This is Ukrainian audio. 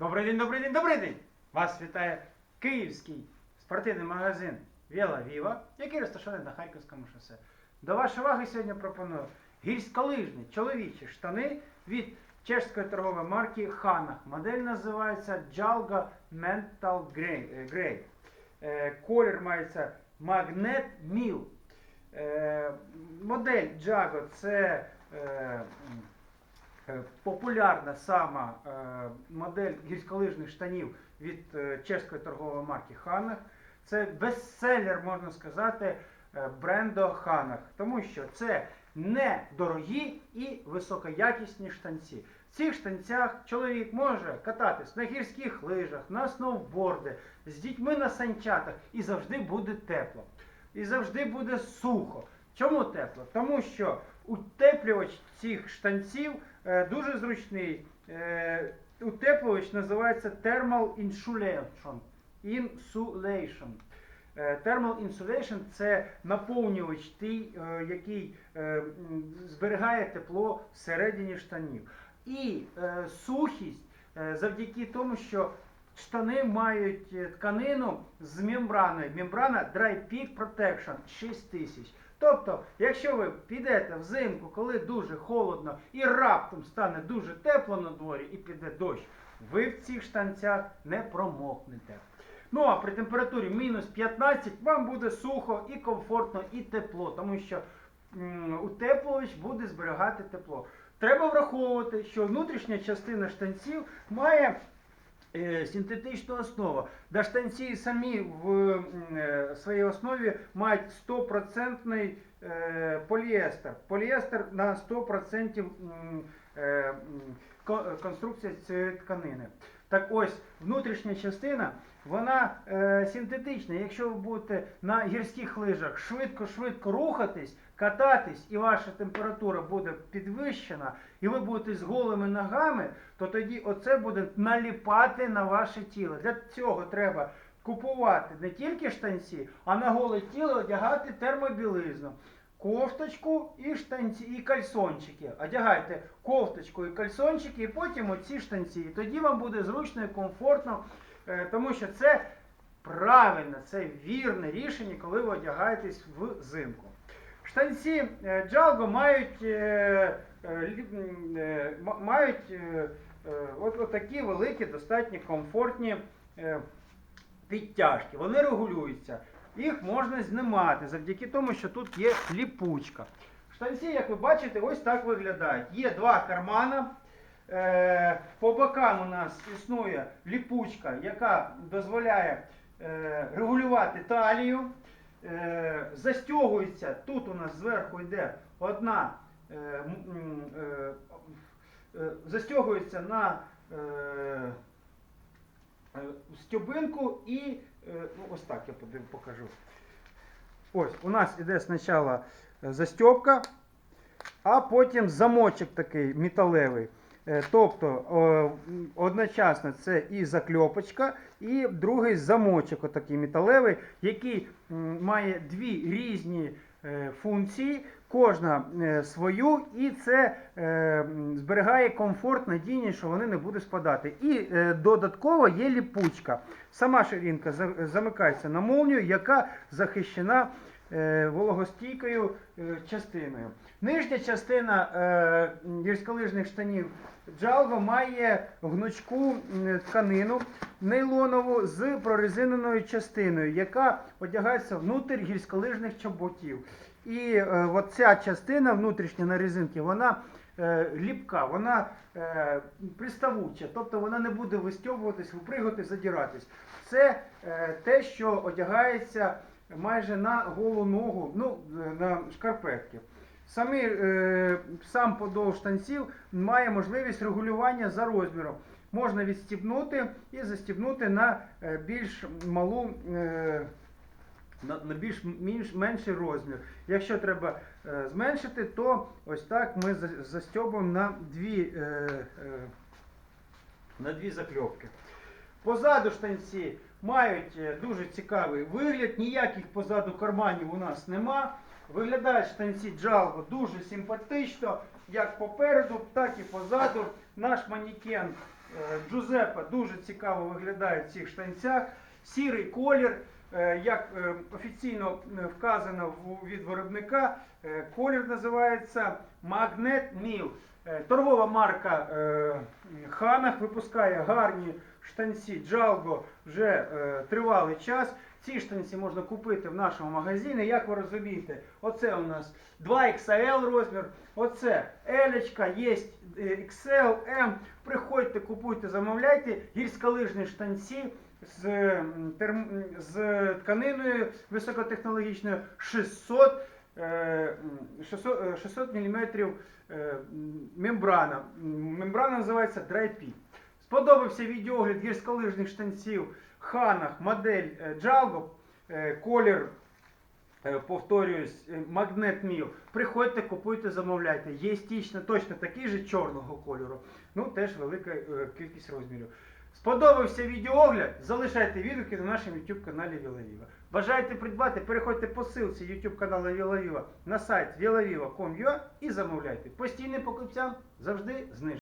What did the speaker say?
Добрий день, добрий день, добрий день! Вас вітає київський спортивний магазин Віла Віва, який розташований на Харківському шосе. До вашої уваги сьогодні пропоную гірськолижні чоловічі штани від чешської торгової марки Hanach. Модель називається Jalga Mental Grey. Колір мається Magnet Mill. Е, Модель Jago це Е, Популярна сама е, модель гірськолижних штанів від е, чеської торгової марки Hanach. Це бестселер, можна сказати, е, бренду Hanach, тому що це недорогі і високоякісні штанці. В цих штанцях чоловік може кататись на гірських лижах, на сноуборди, з дітьми на санчатах і завжди буде тепло. І завжди буде сухо. Чому тепло? Тому що утеплювач цих штанців е, дуже зручний. Е, утеплювач називається Thermal Insulation. Insulation. Е, Thermal Insulation це наповнювач, той, е, який зберігає тепло всередині штанів. І сухість завдяки тому, що штани мають е, тканину з мембраною. Мембрана Dry Peak Protection 6000. Тобто, якщо ви підете взимку, коли дуже холодно і раптом стане дуже тепло на дворі і піде дощ, ви в цих штанцях не промокнете. Ну а при температурі мінус 15 вам буде сухо і комфортно, і тепло, тому що утеплювач буде зберігати тепло. Треба враховувати, що внутрішня частина штанців має е, синтетичну основу. Да штанці самі в е, своїй основі мають 100% е, поліестер. Поліестер на 100% м, е, конструкція цієї тканини. Так ось, внутрішня частина, вона е, синтетична. Якщо ви будете на гірських лижах швидко-швидко рухатись, кататись, і ваша температура буде підвищена, і ви будете з голими ногами, то тоді оце буде наліпати на ваше тіло. Для цього треба купувати не тільки штанці, а на голе тіло одягати термобілизну. Кофточку і штанці, і кальсончики. Одягайте кофточку і кальсончики, і потім оці штанці. І тоді вам буде зручно і комфортно, е, тому що це правильне, це вірне рішення, коли ви одягаєтесь взимку. Штанці е, Джалго мають, е, мають от, от такі великі, достатньо комфортні підтяжки. Вони регулюються. Їх можна знімати завдяки тому, що тут є ліпучка. Штанці, як ви бачите, ось так виглядають. Є два кармана. Е, По бокам у нас існує ліпучка, яка дозволяє е, регулювати талію. Е, Застягується, тут у нас зверху йде одна, застягується на стюбинку і е, ну, ось так я покажу. Ось, у нас іде спочатку застьопка, а потім замочок такий металевий. Е, Тобто е, одночасно це і закльопочка, і другий замочок отакий металевий, який має дві різні е, функції, кожна е, свою, і це е, зберігає комфорт, надійність, що вони не будуть спадати. І е, додатково є ліпучка. Сама ширинка замикається на молнію, яка захищена е, вологостійкою е, частиною. Нижня частина е, гірськолижних штанів Джалго має гнучку тканину нейлонову з прорезиненою частиною, яка одягається внутрі гірськолижних чоботів. І е, от ця частина внутрішня на резинці, вона е, ліпка, вона е, приставуча, тобто вона не буде вистьобуватись, випригувати, задиратись. Це е, те, що одягається майже на голу ногу, ну, на шкарпетки. Самі, е, сам подовж штанців має можливість регулювання за розміром. Можна відстібнути і застібнути на е, більш малу. Е, на, більш менш, менший розмір. Якщо треба е, зменшити, то ось так ми за- на дві, е, е, на дві закльопки. Позаду штанці мають е, дуже цікавий вигляд, ніяких позаду карманів у нас нема. Виглядають штанці Джалго дуже симпатично, як попереду, так і позаду. Наш манікен Джузепа Джузеппе дуже цікаво виглядає в цих штанцях. Сірий колір, е, як е, офіційно е, вказано від виробника, е, колір називається Magnet. Е, Торгова марка е, Ханах випускає гарні штанці Джалго вже е, тривалий час. Ці штанці можна купити в нашому магазині. Як ви розумієте, оце у нас 2XL розмір, оце L, є е, XL, M. Приходьте, купуйте, замовляйте. Гірськолижні штанці з, терм- з тканиною високотехнологічною 600, е, 600, е, 600 мм мембрана. Мембрана називається Dry-P. Сподобався відеогляд гірськолижних штанців Ханах, модель е, Jalgo, е, колір, е, повторююсь, Magnet Mill. Приходьте, купуйте, замовляйте. Є точно, точно такий же чорного кольору. Ну, теж велика кількість розмірів. Сподобався відеоогляд, Залишайте відгуки на нашому YouTube каналі Вілавіва. Бажаєте придбати, переходьте по ссылці YouTube каналу Вілавіва на сайт vilaviva.com.ua і замовляйте. Постійним покупцям завжди знижки.